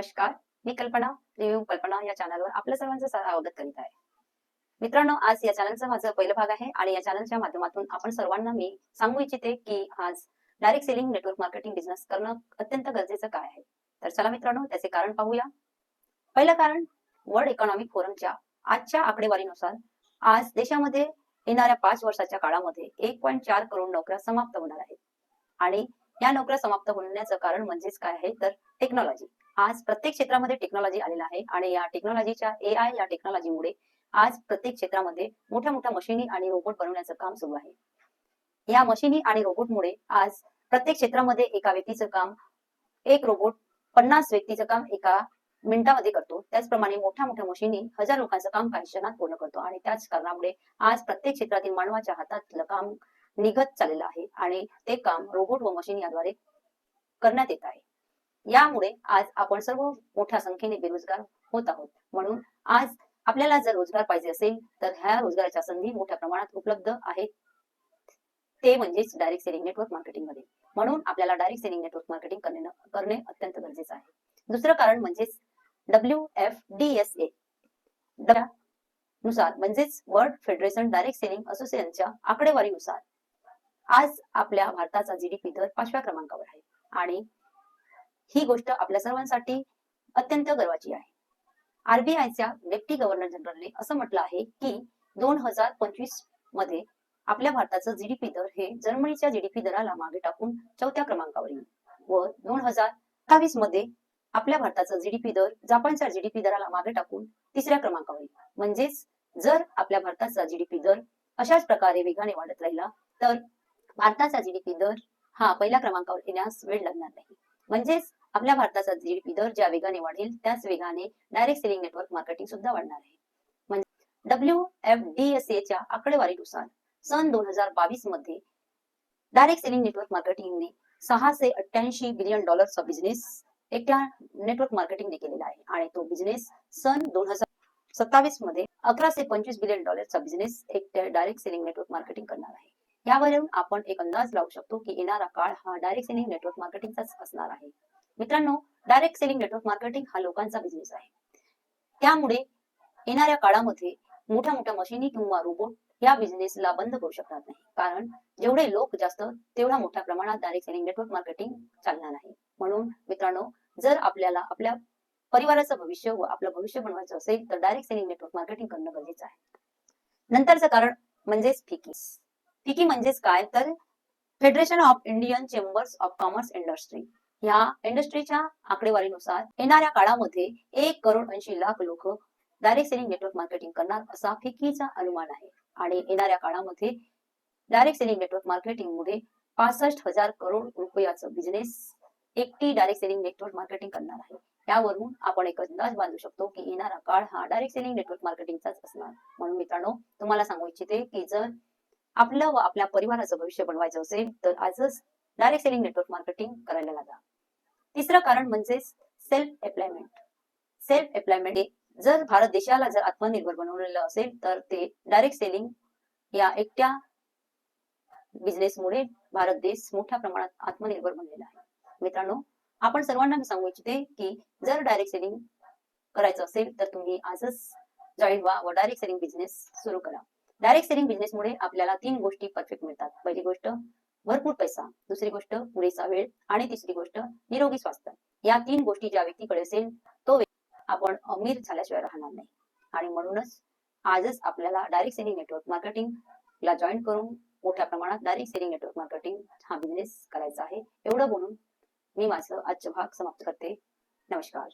नमस्कार मी कल्पना रिव्ह्यू कल्पना या चॅनलवर आपल्या सर्वांचं स्वागत करीत आहे. मित्रांनो आज या चॅनलचा माझा पहिला भाग आहे आणि या चॅनलच्या माध्यमातून आपण सर्वांना मी सांगू इच्छिते की आज direct selling network marketing business करणं अत्यंत गरजेचं काय आहे. तर चला मित्रांनो त्याचे कारण पाहूया. पहिलं कारण वर्ल्ड इकॉनॉमिक फोरमच्या आजच्या आकडेवारीनुसार आज देशामध्ये येणाऱ्या पाच वर्षाच्या काळामध्ये एक पॉईंट चार करोड नोकऱ्या समाप्त होणार आहेत. आणि या नोकऱ्या समाप्त होण्याचं कारण म्हणजेच काय आहे? तर टेक्नॉलॉजी आज प्रत्येक क्षेत्रामध्ये टेक्नॉलॉजी आलेला आहे. आणि या टेक्नॉलॉजीच्या ए आय या टेक्नॉलॉजीमुळे आज प्रत्येक क्षेत्रामध्ये मोठ्या मोठ्या मशिनी आणि रोबोट बनवण्याचं काम सुरू आहे. या मशिनी आणि रोबोटमुळे आज प्रत्येक क्षेत्रामध्ये एका व्यक्तीचं काम एक रोबोट पन्नास व्यक्तीचं काम एका मिनिटामध्ये करतो. त्याचप्रमाणे मोठ्या मोठ्या मशिनी हजार लोकांचं काम काही क्षणात पूर्ण करतो. आणि त्याच कारणामुळे आज प्रत्येक क्षेत्रातील मानवाच्या हातातलं काम निघत चाललेलं आहे. आणि ते काम रोबोट व मशीन याद्वारे करण्यात येत आहे. यामुळे आज आपण सर्व मोठ्या संख्येने बेरोजगार होत आहोत. म्हणून आज आपल्याला जर रोजगार पाहिजे असेल तर ह्या रोजगाराच्या संधी मोठ्या प्रमाणात उपलब्ध आहेत. ते म्हणजेच डायरेक्ट सेलिंग नेटवर्क मार्केटिंगमध्ये. म्हणून आपल्याला डायरेक्ट सेलिंग नेटवर्क मार्केटिंग करणे करणे अत्यंत गरजेचं आहे. दुसरं कारण म्हणजेच W F D S A नुसार म्हणजेच वर्ल्ड फेडरेशन डायरेक्ट सेलिंग असोसिएशनच्या आकडेवारीनुसार आज आपल्या भारताचा जीडीपी दर पाचव्या क्रमांकावर आहे. आणि ही गोष्ट आपल्या सर्वांसाठी अत्यंत गर्वाची आहे. आरबीआयच्या डेप्टी गव्हर्नर जनरलने असं म्हटलं आहे की दोन हजार पंचवीसमध्ये आपल्या भारताचं जीडीपी दर हे जर्मनीच्या जीडीपी दराला मागे टाकून चौथ्या क्रमांकावर येईल. व दोन हजार अठ्ठावीसमध्ये आपल्या भारताचा जीडीपी दर जपानच्या जीडीपी दराला मागे टाकून तिसऱ्या क्रमांकावर येईल. म्हणजेच जर आपल्या भारताचा जीडीपी दर अशाच प्रकारे वेगाने वाढत राहिला तर भारताचा जीडीपी दर हा पहिल्या क्रमांकावर येण्यास वेळ लागणार नाही. म्हणजेच आपल्या भारताचा जीडीपी दर ज्या वेगाने वाढेल त्याच वेगाने डायरेक्ट सेलिंग नेटवर्क मार्केटिंग सुद्धा वाढणार आहे. म्हणजे डब्ल्यू एफ डी एस एच्या आकडेवारीनुसार सन दोन हजार बावीसमध्ये डायरेक्ट सेलिंग नेटवर्क मार्केटिंगने सहाशे अठ्ठ्याऐंशी बिलियन डॉलरचा बिझनेस एकट्या नेटवर्क मार्केटिंगने केलेला आहे. आणि तो बिझनेस सन दोन हजार सत्तावीसमध्ये अकराशे पंचवीस बिलियन डॉलरचा बिझनेस एकट्या डायरेक्ट सेलिंग नेटवर्क मार्केटिंग करणार आहे. यावरून आपण एक अंदाज लावू शकतो की येणारा काळ हा डायरेक्ट सेलिंग नेटवर्क मार्केटिंगचाच असणार आहे. मित्रांनो डायरेक्ट सेलिंग नेटवर्क मार्केटिंग हा लोकांचा बिझनेस आहे. त्यामुळे येणाऱ्या काळामध्ये मोठ्या मोठ्या मशिनी किंवा रोबोट या बिझनेसला बंद करू शकणार नाही. कारण जेवढे लोक जास्त तेवढ्या मोठ्या प्रमाणात डायरेक्ट सेलिंग नेटवर्क मार्केटिंग चालणार आहे. म्हणून मित्रांनो जर आपल्याला आपल्या परिवाराचं भविष्य व आपलं भविष्य बनवायचं असेल तर डायरेक्ट सेलिंग नेटवर्क मार्केटिंग करणं गरजेचं आहे. नंतरचं कारण म्हणजेच फिकी. फिकी म्हणजेच काय? तर federation of Indian chambers of commerce industry ह्या इंडस्ट्रीच्या आकडेवारीनुसार येणाऱ्या काळामध्ये एक करोड ऐंशी लाख लोक डायरेक्ट सेलिंग नेटवर्क मार्केटिंग करणार असा फिकीचा अनुमान आहे. आणि येणाऱ्या काळामध्ये डायरेक्ट सेलिंग नेटवर्क मार्केटिंग मुळे पासष्ट हजार करोड रुपयाचं बिझनेस एकटी डायरेक्ट सेलिंग नेटवर्क मार्केटिंग करणार आहे. यावरून आपण एक अंदाज बांधू शकतो की येणारा काळ हा डायरेक्ट सेलिंग नेटवर्क मार्केटिंगचाच असणार. म्हणून मित्रांनो तुम्हाला सांगू इच्छिते की जर आपलं व आपल्या परिवाराचं भविष्य बनवायचं असेल तर आजच डायरेक्ट सेलिंग नेटवर्क मार्केटिंग करायला लागा तिसरं कारण म्हणजे सेल्फ एम्प्लॉयमेंट सेल्फ एम्प्लॉयमेंट जर भारत देशाला जर आत्मनिर्भर बनवलेलं असेल तर ते डायरेक्ट सेलिंग या एकट्या बिझनेसमुळे भारत देश मोठ्या प्रमाणात आत्मनिर्भर बनलेला आहे. मित्रांनो आपण सर्वांना मी सांगू इच्छिते की जर डायरेक्ट सेलिंग करायचं असेल तर तुम्ही आजच जॉईन व्हा व डायरेक्ट सेलिंग बिझनेस सुरू करा. डायरेक्ट सेलिंग बिझनेसमुळे आपल्याला तीन गोष्टी परफेक्ट मिळतात. पहिली गोष्ट भरपूर पैसा दुसरी गोष्ट पुरेसा वेळ आणि तिसरी गोष्ट निरोगी स्वास्थ्य. या तीन गोष्टी ज्या व्यक्तीकडे असेल तो आपण अमीर झाल्याशिवाय राहणार नाही. आणि म्हणूनच आजच आपल्याला डायरेक्ट सेलिंग नेटवर्क मार्केटिंग ला जॉईन करून मोठ्या प्रमाणात डायरेक्ट सेलिंग नेटवर्क मार्केटिंग हा बिझनेस करायचा आहे. एवढं बोलून मी माझं आजचा भाग समाप्त करते. नमस्कार.